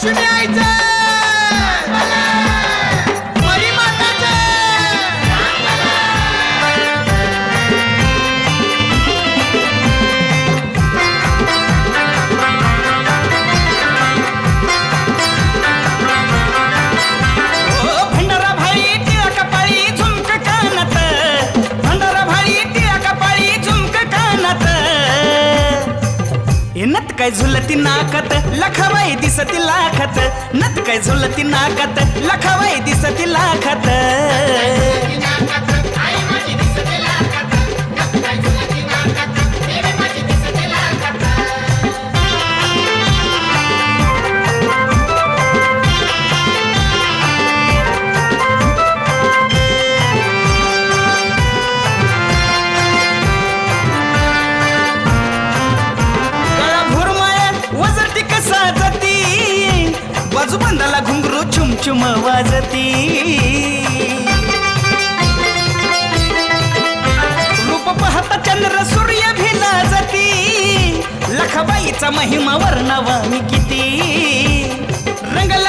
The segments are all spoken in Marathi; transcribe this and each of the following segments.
Trinidad. काय झुलती नाकत? लखवाई दिसती लाखत. नत काय झुलती नाकत? लखवाई दिसती लाखत. बाजू घुंगरू छुमछुम वाजती. रूप पाहता चंद्र सूर्य भिला जाती लखाबाईचा महिमा वर्णावा मी किती. रंगल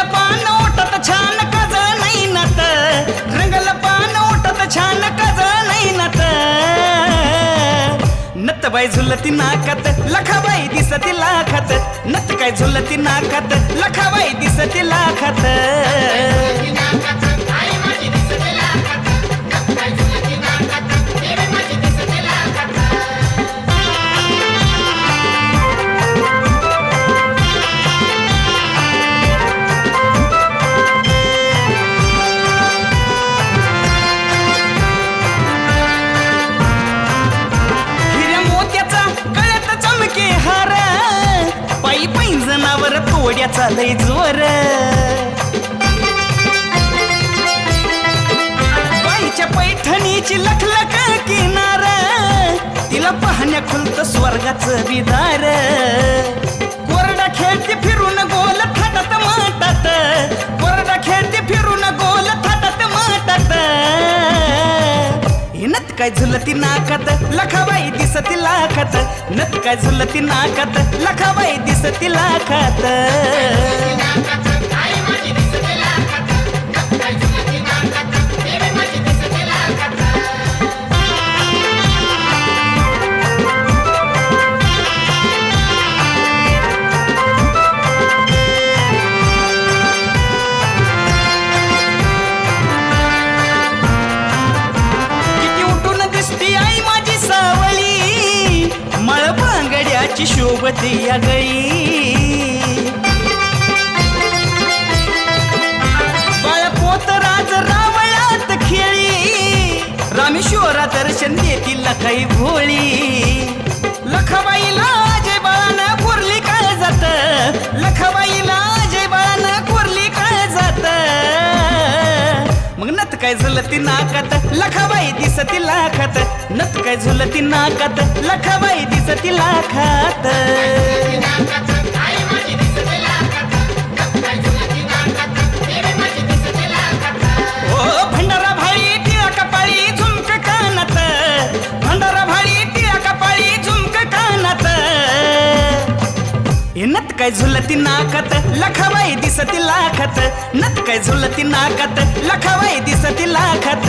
नत बाई झुलती नाकात लखाबाई दिसती लाखात. नत काय झुलती नाकात लखाबाई दिसती लाखात. याचा तोड्याचा लय जोर. बाईच्या पैठणीची लखलख किनार तिला पाहण्या खुलत स्वर्गाचं विदार. काय झुलती नाकात? लखाबाई दिसती लाखात. नत काय झुलती नाकात? लखाबाई दिसती लाखात. बांगड्याची शोभती या गळी बाळपोत राज रावळात खेळी. रामेश्वरा दर्शन देतील लखाई भोळी. लखाबाईला काय झुलती नाकात? लखाबाई दिसती लाखात. नत काय झुलती नाकात? लखाबाई दिसती लाखात. काय झुलती नाकात? लखाबाई दिसती लाखात. नत काय झुलती नाकात? लखाबाई दिसती लाखात.